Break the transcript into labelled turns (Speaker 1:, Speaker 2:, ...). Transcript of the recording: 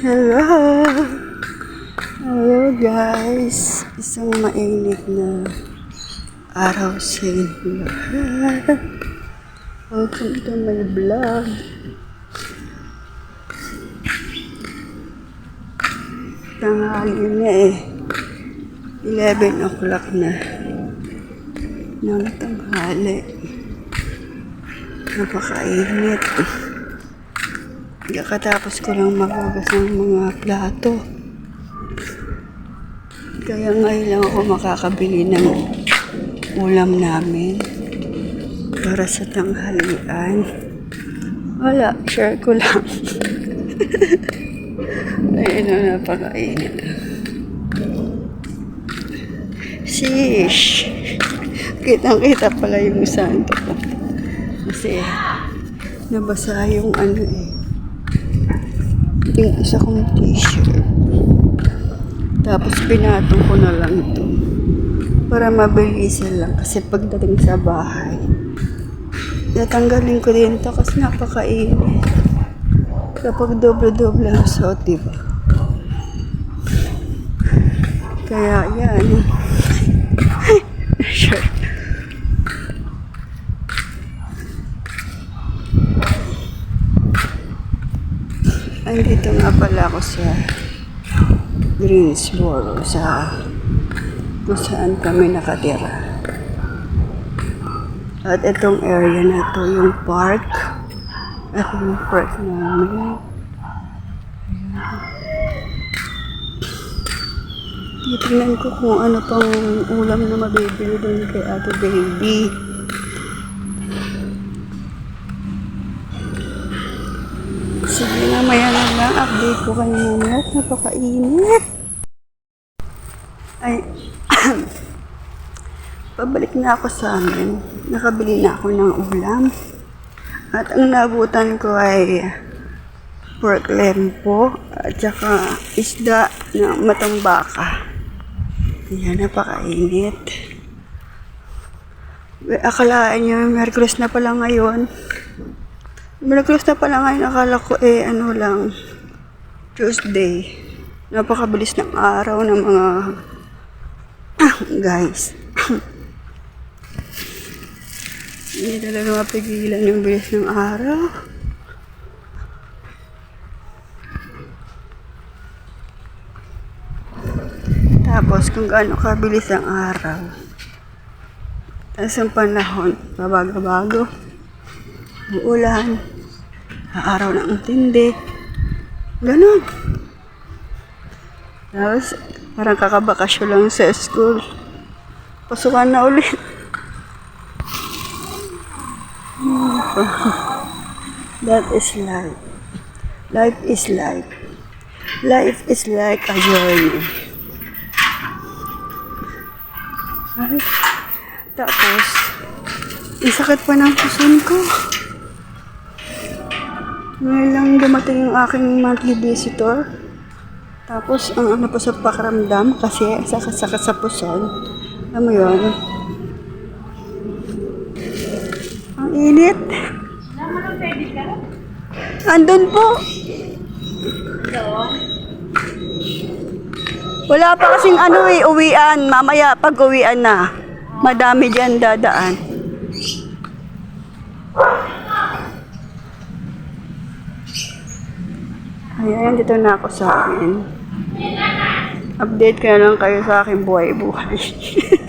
Speaker 1: Hello! Hello guys! Isang mainit na araw sa inyo. Welcome to my vlog. Tanghali na eh. 11 o'clock na. Nang tanghali. Napakainit. Kakatapos ko lang magugas ng mga plato. Kaya ngayon lang ako makakabili ng ulam namin para sa tanghalian. Wala, share ko lang. Ayun na, napakainit. Shish! Kitang-kita pala yung santo ko. Kasi nabasa yung ano eh. Yung isa kong t-shirt. Tapos pinatong ko na lang ito. Para mabilisan lang. Kasi pagdating sa bahay, natanggalin ko din ito kasi napakainit. Kapag doble-doble ang suot, di ba? Kaya yan. sure. Andito nga pala ako sa Greensboro sa kung saan kami nakatira. At itong area na to yung park. Ito yung park namin. Titignan ko kung ano pang ulam na mabibili doon kay Ate Baby. Sige na, maya na Update ko kayo mamaya. Napakainit. Ay, pabalik na ako sa amin. Nakabili na ako ng ulam. At ang nabutan ko ay pork lempo at saka isda na matambaka. Yan, napakainit. Akalaan nyo, Merkulis na pala ngayon. Merkulis na pala ngayon, akala ko eh, ano lang, Tuesday. Napakabilis ng araw ng mga guys. Hindi talaga mapigilan yung bilis ng araw. Tapos kung gaano kabilis ang araw. Tapos ang panahon, mabago-bago. Uulan. Araw ng tindi. Ganon. Tapos, parang kakabakasyon lang sa school. Pasukan na ulit. That is life. Life is life. Life is like a journey. Ay, tapos, isakit pa ng puson ko. Ngayon lang dumating yung aking monthly visitor. Tapos, ang ano pa sa pakiramdam, kasi sa puson. Alam mo yun? Ang init. Andun po. Wala pa kasing ano eh, uwian. Mamaya pag uwian na. Madami dyan dadaan. Ayan, dito na ako sa akin. Update ka lang kayo sa aking buhay-buhay.